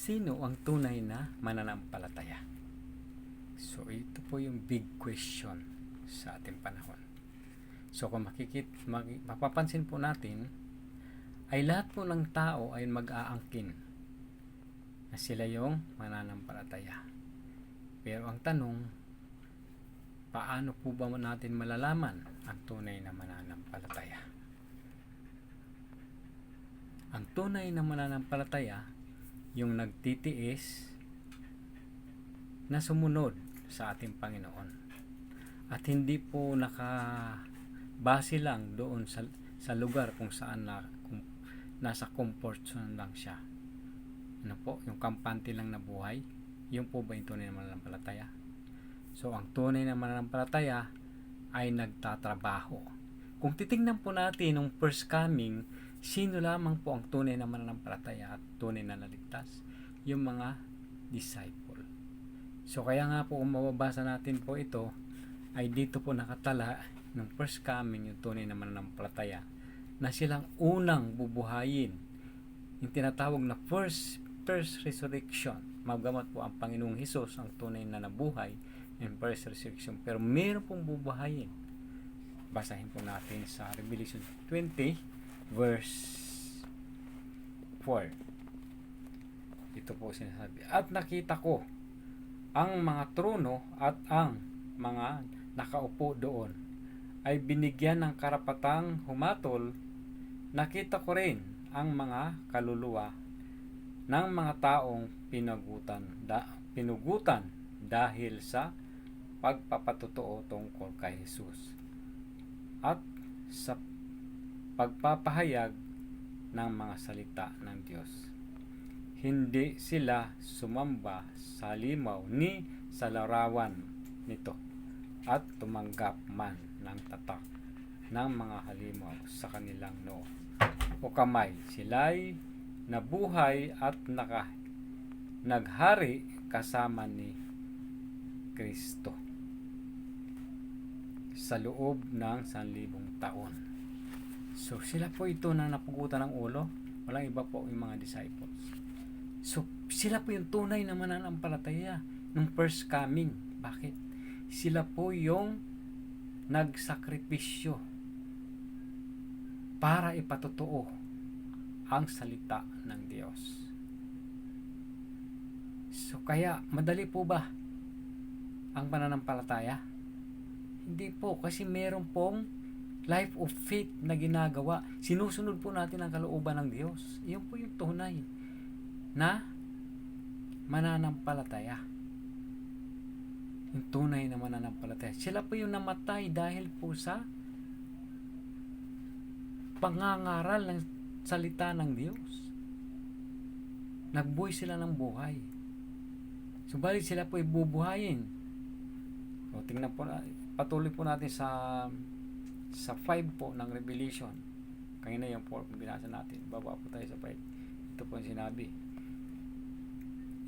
Sino ang tunay na mananampalataya? So ito po yung big question sa ating panahon. So kung makikit, mag, mapapansin po natin, ay lahat po ng tao ay mag-aangkin na sila yung mananampalataya. Pero ang tanong, paano po ba natin malalaman ang tunay na mananampalataya? Ang tunay na mananampalataya, yung nagtitiis na sumunod sa ating Panginoon. At hindi po nakabase lang doon sa, sa lugar kung saan na, kung nasa comfort zone lang siya. Ano po, yung kampante lang na buhay, yun po ba yung tunay na mananampalataya? So, ang tunay na mananampalataya ay nagtatrabaho. Kung titingnan po natin nung first coming, sino lamang po ang tunay na mananampalataya at tunay na naligtas? Yung mga disciple. So, kaya nga po kung mababasa natin po ito, ay dito po nakatala ng first coming yung tunay na mananampalataya na silang unang bubuhayin yung tinatawag na first first resurrection magamat po ang Panginoong Hesus ang tunay na nabuhay in first resurrection pero meron pong bubuhayin basahin po natin sa Revelation 20 verse 4 ito po sinasabi. At nakita ko ang mga trono at ang mga nakaupo doon. Ay binigyan ng karapatang humatol. Nakita ko rin ang mga kaluluwa ng mga taong pinagutan da, pinugutan dahil sa pagpapatotoo tungkol kay Jesus. At sa pagpapahayag ng mga salita ng Diyos. Hindi sila sumamba sa limaw ni sa larawan nito at tumanggap man ng tatak ng mga halimaw sa kanilang noo o kamay. Sila'y nabuhay at naka, naghari kasama ni Kristo sa loob ng sanlibong taon. So sila po ito na napugutan ng ulo. Walang iba po yung mga disciples. So sila po yung tunay na mananampalataya ng first coming. Bakit? Sila po yung nagsakripisyo para ipatotoo ang salita ng Diyos. So kaya madali po ba ang pananampalataya? Hindi po kasi meron pong life of faith na ginagawa. Sinusunod po natin ang kalooban ng Diyos. Iyon po yung tunay na mananampalataya. Yung tunay na mananampalataya. Sila po yung namatay dahil po sa pangangaral ng salita ng Diyos. Nagbuhay sila ng buhay. Subalit sila po ibubuhayin. O, tingnan po, patuloy po natin sa sa 5 po ng Revelation. Kanina yung 4 kung binasa natin. Baba po tayo sa 5. Ito po yung sinabi.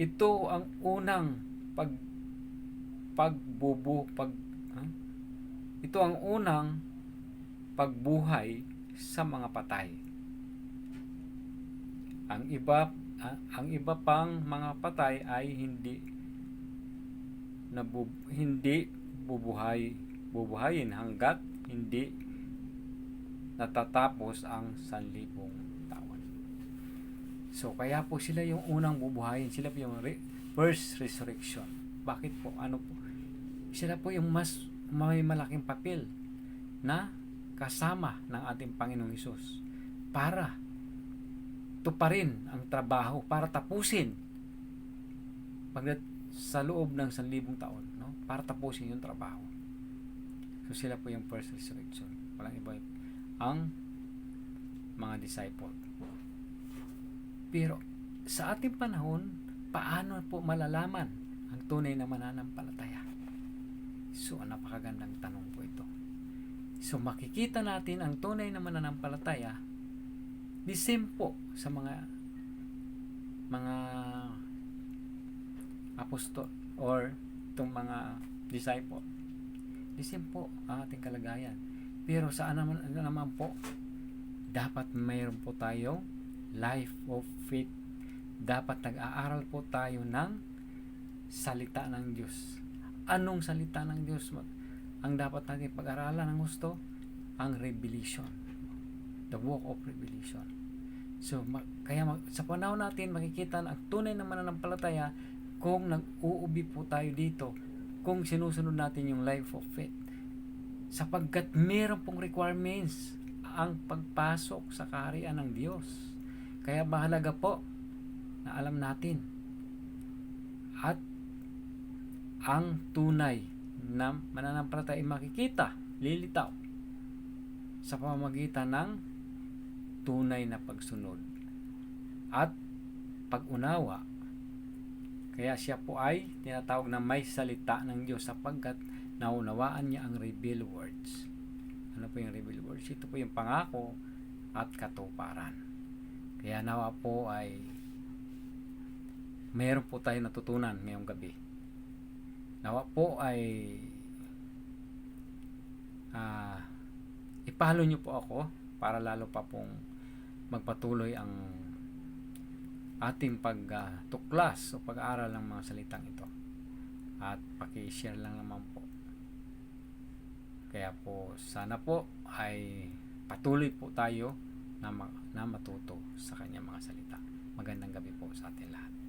Ito ang unang pag pagbubu pag ha? Ito ang unang pagbuhay sa mga patay. Ang iba ang iba pang mga patay ay hindi nabu, hindi bubuhay bubuhayin hanggat hindi natatapos ang sanlibong taon. So kaya po sila yung unang bubuhayin, sila po yung re- first resurrection. Bakit po? Ano po? Sila po yung mas may malaking papel na kasama ng ating Panginoong Hesus para tuparin ang trabaho, para tapusin pagdat sa loob ng sanlibong taon, no? para tapusin yung trabaho. So sila po yung first resurrection. Walang iba ang mga disciple. Pero sa ating panahon, paano po malalaman ang tunay na mananampalataya? So, napakagandang tanong po ito. So makikita natin ang tunay na mananampalataya the same po sa mga mga apostol or itong mga disciple. The po ang ating kalagayan. Pero saan naman, naman po, dapat mayroon po tayong life of faith dapat nag-aaral po tayo ng salita ng Diyos. Anong salita ng Diyos? Ang dapat natin pag-aralan ng gusto? Ang revelation. The book of revelation. So, ma- kaya mag- sa panahon natin, makikita na ang tunay na mananampalataya kung nag-uubi po tayo dito, kung sinusunod natin yung life of faith. Sapagkat meron pong requirements ang pagpasok sa kaharian ng Diyos. Kaya mahalaga po na alam natin at ang tunay na mananampalataya ay makikita, lilitaw sa pamamagitan ng tunay na pagsunod at pag-unawa. Kaya siya po ay tinatawag na may salita ng Diyos sapagkat naunawaan niya ang revealed words. Ano po yung revealed words? Ito po yung pangako at katuparan. Kaya nawa po ay mayroon po tayo natutunan ngayong gabi. Nawa po ay ah ipalo niyo po ako para lalo pa pong magpatuloy ang ating pagtuklas o pag-aaral ng mga salitang ito. At paki-share lang naman po. Kaya po sana po ay patuloy po tayo na, ma- na matuto sa kanyang mga salita. Magandang gabi po sa atin lahat.